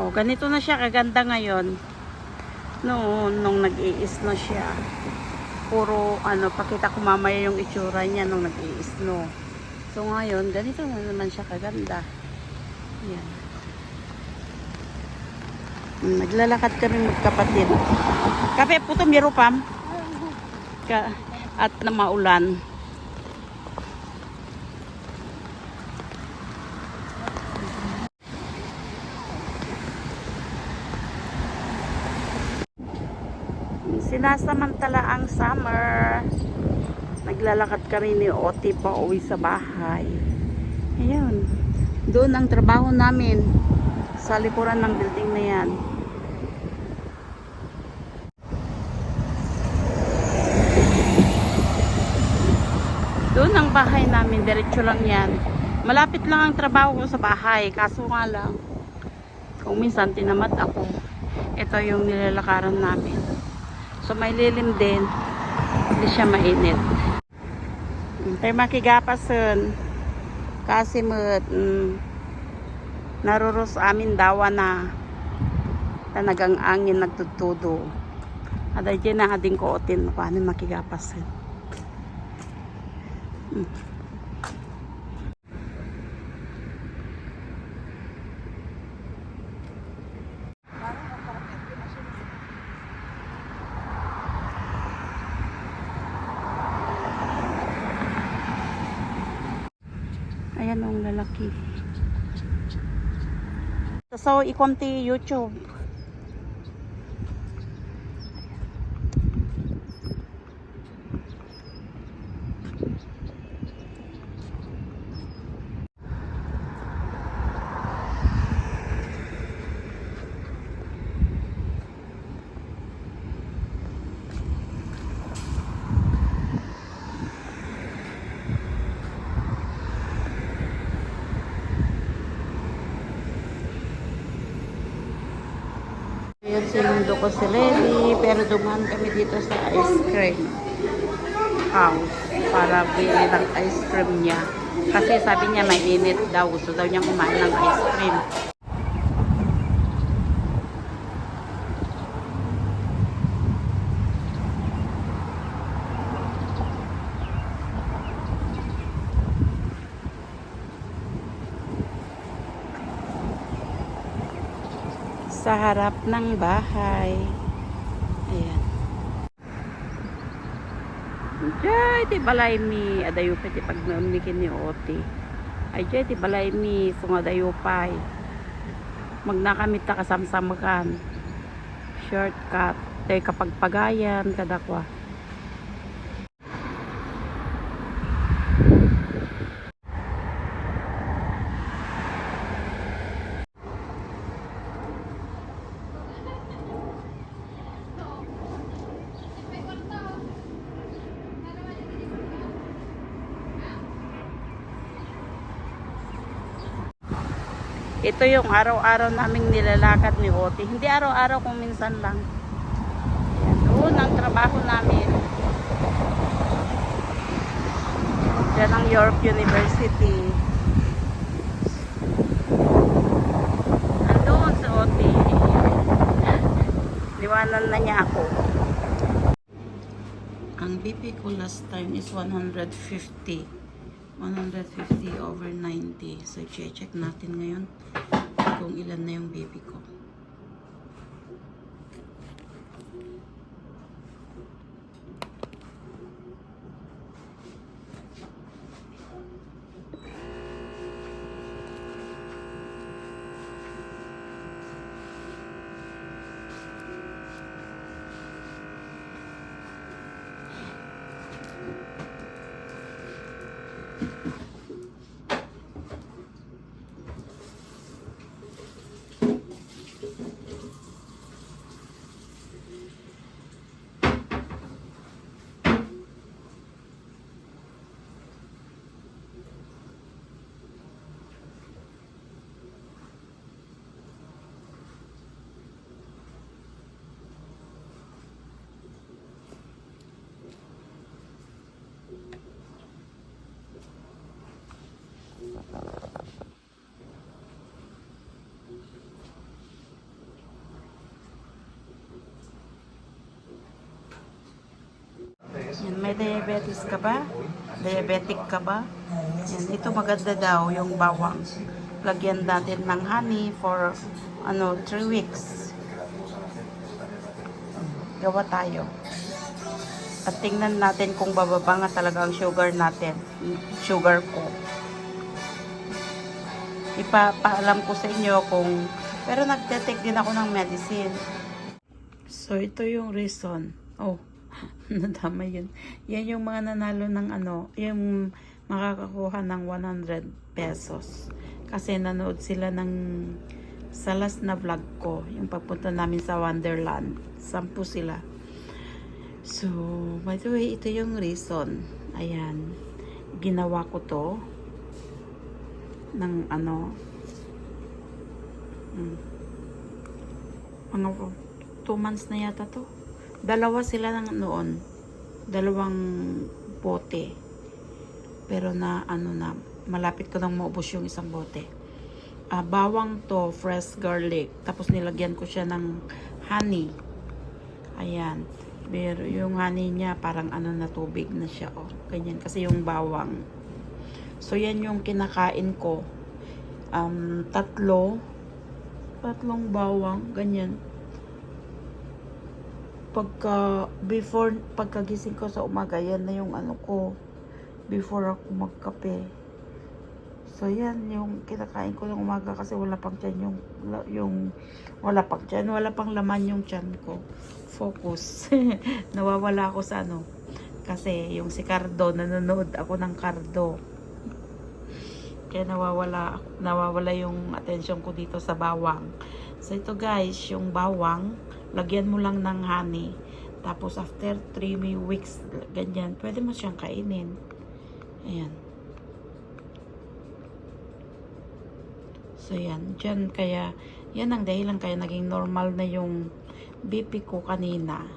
Oh, ganito na siya kaganda ngayon. Noon, nung nag-i-snow siya. Puro, ano, pakita ko mamaya yung itsura niya nung nag-i-snow. So, ngayon, ganito na naman siya kaganda. Yan. Naglalakad kami magkapatid. Kape puto miro pam. Ka at na maulan. Sinasamantala ang summer. Naglalakad kami ni Oti pa uwi sa bahay. Ayun. Doon ang trabaho namin. Sa likuran ng building na yan. Doon ang bahay namin. Diretso lang yan. Malapit lang ang trabaho ko sa bahay. Kaso nga lang. Kung minsan tinamad ako. Ito yung nilalakaran namin. So may lilim din. Hindi siya mainit. Tayo makigapason. Kasi mo mm, naruros amin dawa na tanagang angin nagtutudo. Aday dyan na ading kootin. Paano makigapason. Mm. Ayan ang lalaki. So, ikonti YouTube. Ayan sinundo ko si Lenny, pero dumaan kami dito sa ice cream house para bili ng ice cream niya. Kasi sabi niya may init daw, gusto daw niya kumain ng ice cream. Sa harap ng bahay. Ayan. Jay, ti balay mi adayo pa ti pag naunikin ni Oti. Ay jay, ti balay mi sung adayo pay. Magnakamit ta kasamsamakan. Shortcut. Tay kapag pagayan kadakwa. Ito yung araw-araw naming nilalakad ni Oti. Hindi araw-araw kung minsan lang. Ayan, doon ang trabaho namin. Diyan ang York University. Andun si Oti. Liwanan na niya ako. Ang BP ko last time is 150. 150 over 90. So, check natin ngayon kung ilan na yung baby ko. May diabetes ka ba? Diabetic ka ba? Yan, ito maganda daw yung bawang. Lagyan natin ng honey for ano, 3 weeks. Gawa tayo. At tingnan natin kung bababa nga talaga ang sugar natin. Sugar ko. Ipapaalam ko sa inyo kung... Pero nagte-take din ako ng medicine. So, ito yung reason. Oh, nadama yun. Yan yung mga nanalo ng ano, yung makakakuha ng 100 pesos. Kasi nanood sila ng sa last na vlog ko, yung pagpunta namin sa Wonderland. Sampu sila. So, by the way, ito yung reason. Ayan. Ginawa ko to ng ano mm, mga 2 months na yata to. Dalawa sila ng noon. Dalawang bote. Pero na ano na, malapit ko nang maubos yung isang bote. Ah, bawang to, fresh garlic. Tapos nilagyan ko siya ng honey. Ayan. Pero yung honey niya parang ano na tubig na siya. Oh. Ganyan. Kasi yung bawang. So yan yung kinakain ko. Um, tatlo. Tatlong bawang. Ganyan pagka before pagkagising ko sa umaga yan na yung ano ko before ako magkape. So yan yung kinakain ko ng umaga kasi wala pang tiyan yung yung wala pang tiyan wala pang laman yung tiyan ko. Focus. Nawawala ako sa ano kasi yung si Cardo nanonood ako ng Cardo. Kaya nawawala nawawala yung attention ko dito sa bawang. So ito guys yung bawang lagyan mo lang ng honey. Tapos after 3 weeks, ganyan, pwede mo siyang kainin. Ayan. So yan, dyan kaya, yan ang dahilan kaya naging normal na yung BP ko kanina.